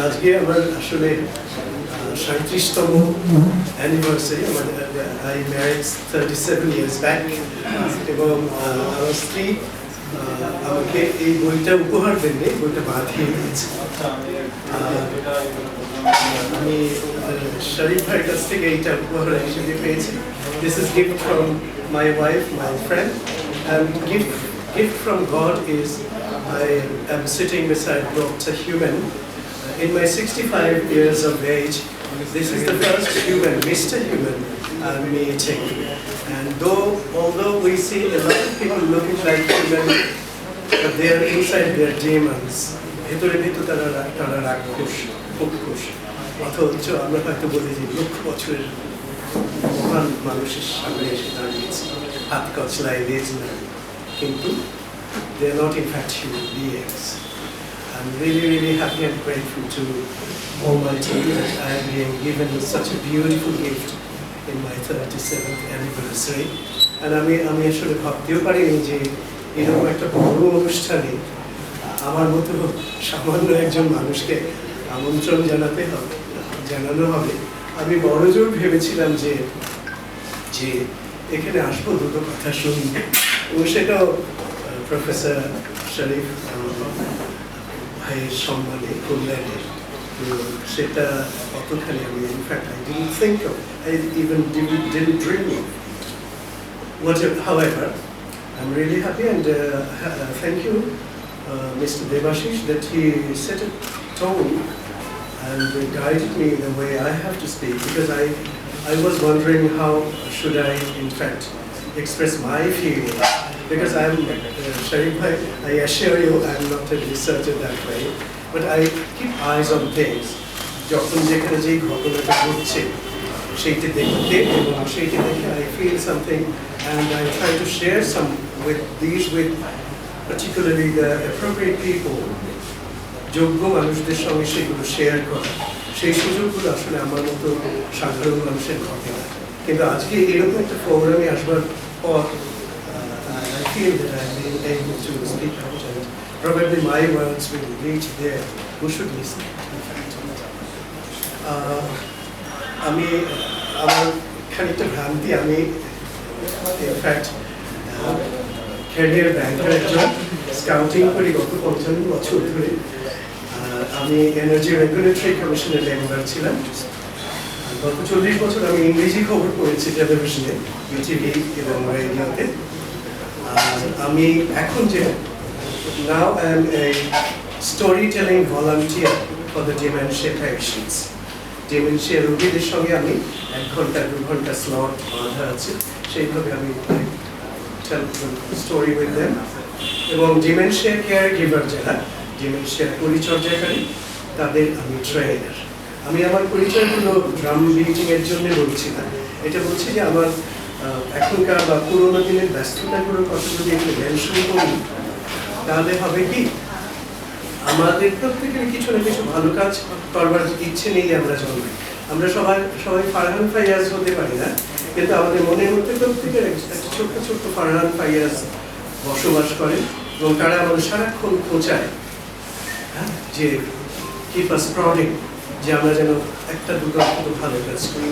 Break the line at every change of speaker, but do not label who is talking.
আজকে আমার আসলে সাঁত্রিশতম অ্যানিভার্সারি আমাদের I marriage thirty seven years back এবং আহ, আমার স্ত্রী আহ, আমাকে এই বইটা উপহার দেননি বইটা বাঁধিয়ে দিয়েছে আমি শরীফ ভাইয়ের কাছ থেকে এইটা উপহার হিসেবে পেয়েছি this is gift from my wife my friend and gift gift from God is I am sitting beside Dr. Human. In my 65 years of age, this is the first human, Mr. Human, I'm meeting. And though, although we see a lot of people looking like human, but they are inside their demons. ভেতরে ভেতরে তারা রা- তারা রাক্ষস উৎকুশ অথচ আমরা হয়তো বলি যে লক্ষ বছরের মহান মানুষের সামনে এসে দাঁড়িয়েছি হাত কচলায় লেজ না কিন্তু they are not in fact human beings. I'm really, really happy and grateful to Almighty that I am being given such a beautiful gift in my 37th anniversary. And আমি আমি আসলে ভাবতেও পারিনি যে এরকম একটা বড় অনুষ্ঠানে আমার মতো সামান্য একজন মানুষকে আমন্ত্রণ জানাতে হবে জানানো হবে আমি বড় জোর ভেবেছিলাম যে যে এখানে আসব দুটো কথা শুনব এবং সেটাও প্রফেসর শরীফ ভাইয়ের সম্মানে কল্যাণের তো সেটা অতখানি আমি in fact I didn't think of I even didn't dream of Whatever, however, I'm really happy and uh, ha- uh, thank you, uh, Mr. Devashish, that he set a tone and guided me in the way I have to speak because I, I was wondering how should I in fact express my feelings because I'm uh, Sharif bhai, I assure you I'm not a researcher that way but I keep eyes on things যখন যেখানে যেই ঘটনাটা ঘটছে সেইটি দেখতে এবং সেইটি দেখে I feel something and I try to share some with these with particularly the appropriate people যোগ্য মানুষদের সঙ্গে সেগুলো শেয়ার করা সেই সুযোগগুলো আসলে আমার মতো সাধারণ মানুষের ঘটে না কিন্তু আজকে এরকম একটা প্রোগ্রামে আসবার পর feel that I able to speak out and probably my words will reach there. Who should listen. Ah, আমি আমার খানিকটা ভ্রান্তি আমি ইনফ্যাক্ট ক্যারিয়ার ব্যাংকের একজন স্কাউটিং করি গত পঞ্চান্ন বছর ধরে। আমি এনার্জি রেগুলেটরি কমিশনের মেম্বার ছিলাম। গত চল্লিশ বছর আমি ইংরেজি খবর পড়েছি টেলিভিশনে ইউটিভি এবং রেডিওতে আমি এখন যে now am a story telling volunteer for the dementia patients dementia রোগীদের সঙ্গে আমি এক ঘণ্টা, দু ঘণ্টা স্লট বাঁধা আছে। সেইভাবে আমি স্টোরি উইথ দেম এবং ডিমেনশিয়া কেয়ার গিভার যারা ডিমেনশিয়ার পরিচর্যাকারী, তাদের আমি ট্রেনার আমি আমার পরিচয়গুলো ড্রাম বিটিং এর জন্য বলছি না। এটা বলছি যে আমার এখনকার বা পুরোনো দিনের ব্যস্ততাগুলোর কথা যদি একটু মেনশন করি তাহলে হবে কি? আমাদের প্রত্যেকের কিছু না কিছু ভালো কাজ করবার ইচ্ছে নেই আমরা জন্মে আমরা সবাই সবাই ফারহান ফাইয়াজ হতে পারি না কিন্তু আমাদের মনের মধ্যে প্রত্যেকের একটা ছোট্ট ছোট্ট ফারহান ফাইয়াজ বসবাস করে এবং তারা আমাদের সারাক্ষণ খোঁচায় হ্যাঁ, যে কি আস প্রডিং যে আমরা যেন একটা দুটো ভালো কাজ করি।